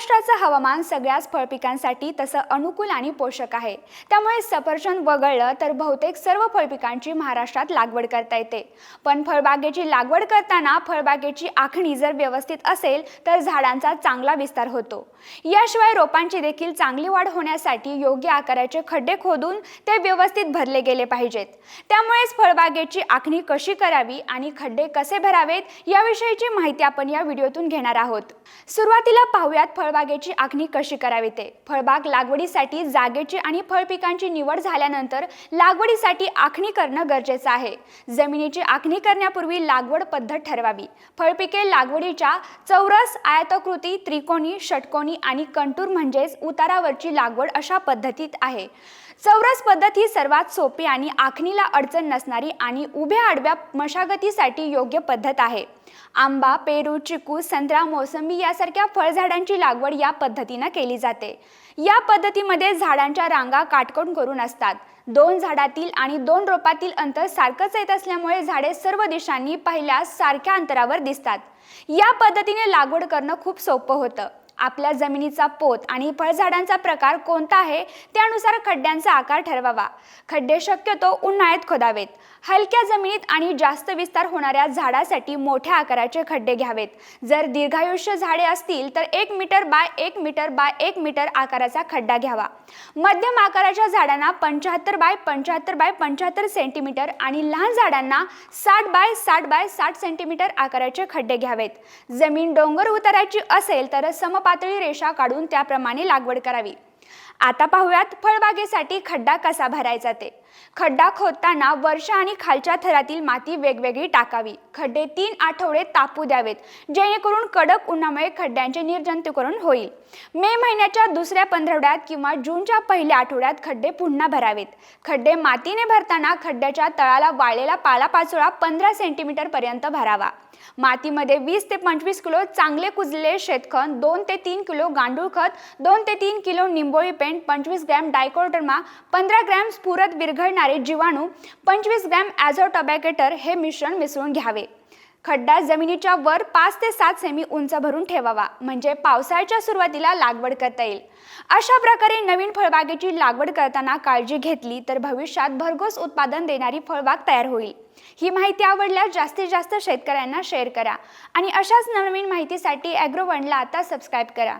महाराष्ट्राचं हवामान सगळ्याच फळपिकांसाठी तसं अनुकूल आणि पोषक आहे. त्यामुळे सफरचंद वगळलं तर बहुतेक सर्व फळपिकांची महाराष्ट्रात लागवड करता येते. पण फळबागेची लागवड करताना फळबागेची आखणी जर व्यवस्थित असेल तर झाडांचा चांगला विस्तार होतो. याशिवाय रोपांची देखील चांगली वाढ होण्यासाठी योग्य आकाराचे खड्डे खोदून ते व्यवस्थित भरले गेले पाहिजेत. त्यामुळेच फळबागेची आखणी कशी करावी आणि खड्डे कसे भरावेत याविषयीची माहिती आपण या व्हिडिओतून घेणार आहोत. सुरुवातीला पाहूयात फळबागेची आखणी कशी करावी ते? फळबाग लागवडीसाठी जागेची आणि फळपिकांची निवड झाल्यानंतर लागवडीसाठी आखणी करणं गरजेचं आहे. जमिनीची आखणी करण्यापूर्वी लागवड पद्धत ठरवावी. फळपिके लागवडीच्या चौरस आयताकृती त्रिकोणी षटकोनी आणि कंटूर म्हणजेच उतारावरची लागवड अशा पद्धतीत आहे. चौरस पद्धत ही सर्वात सोपी आणि आखणीला अडचण नसणारी आणि उभ्या आडव्या मशागतीसाठी योग्य पद्धत आहे. आंबा पेरू चिकू संत्रा मोसंबी यासारख्या फळझाडांची लागवड या पद्धतीनं केली जाते. या पद्धतीमध्ये झाडांच्या रांगा काटकोन करून असतात. दोन झाडातील आणि दोन रोपातील अंतर सारखंच येत असल्यामुळे झाडे सर्व दिशांनी पहिल्यास सारख्या अंतरावर दिसतात. या पद्धतीने लागवड करणं खूप सोपं होतं. आपल्या जमिनीचा पोत आणि फळझाडांचा प्रकार कोणता आहे त्यानुसार खड्ड्यांचा आकार ठरवावा. खड्डे शक्यतो उन्हाळ्यात खोदावेत. हलक्या जमिनीत आणि जास्त विस्तार होणाऱ्या झाडासाठी मोठ्या आकाराचे खड्डे घ्यावेत. जर दीर्घायुष्य झाडे असतील तर एक मीटर बाय एक मीटर बाय एक मीटर आकाराचा खड्डा घ्यावा. मध्यम आकाराच्या झाडांना पंच्याहत्तर बाय पंच्याहत्तर बाय पंच्याहत्तर सेंटीमीटर आणि लहान झाडांना साठ बाय साठ बाय साठ सेंटीमीटर आकाराचे खड्डे घ्यावेत. जमीन डोंगर उताराची असेल तर पातळी रेषा काढून त्याप्रमाणे लागवड करावी. आता पाहूयात फळबागेसाठी खड्डा कसा भरायचा ते. खड्डा खोदताना वर्षा आणि खालच्या थरातील माती वेगवेगळी टाकावी. खड्डे तीन आठवडे तापू द्यावेत जेणेकरून कडक उन्हामुळे खड्ड्यांचे निर्जंतुकरण होईल. मे महिन्याच्या दुसऱ्या पंधरवड्यात किंवा जूनच्या पहिल्या आठवड्यात खड्डे पुन्हा भरावेत. खड्डे मातीने भरताना खड्ड्याच्या तळाला वाळलेला पालापाचोळा पंधरा सेंटीमीटर पर्यंत भरावा. मातीमध्ये वीस ते पंचवीस किलो चांगले कुजलेले शेतखत दोन ते तीन किलो गांडूळ खत दोन ते तीन किलो निंबोळी पेंट पंचवीस ग्रॅम डायकोडर्मा पंधरा ग्रॅम स्फुरत विरघळणारे जीवाणू पंचवीस ग्रॅम ॲझोटॉबॅकेटर हे मिश्रण मिसळून घ्यावे खड्डा जमिनीच्या वर पाच ते सात सेमी उंच भरून ठेवावा म्हणजे पावसाळ्याच्या सुरुवातीला लागवड करता येईल अशा प्रकारे नवीन फळबागेची लागवड करताना काळजी घेतली तर भविष्यात भरघोस उत्पादन देणारी फळबाग तयार होईल ही माहिती आवडल्यास जास्तीत जास्त शेतकऱ्यांना शेअर करा आणि अशाच नवीन माहितीसाठी ॲग्रोवनला आता सबस्क्राईब करा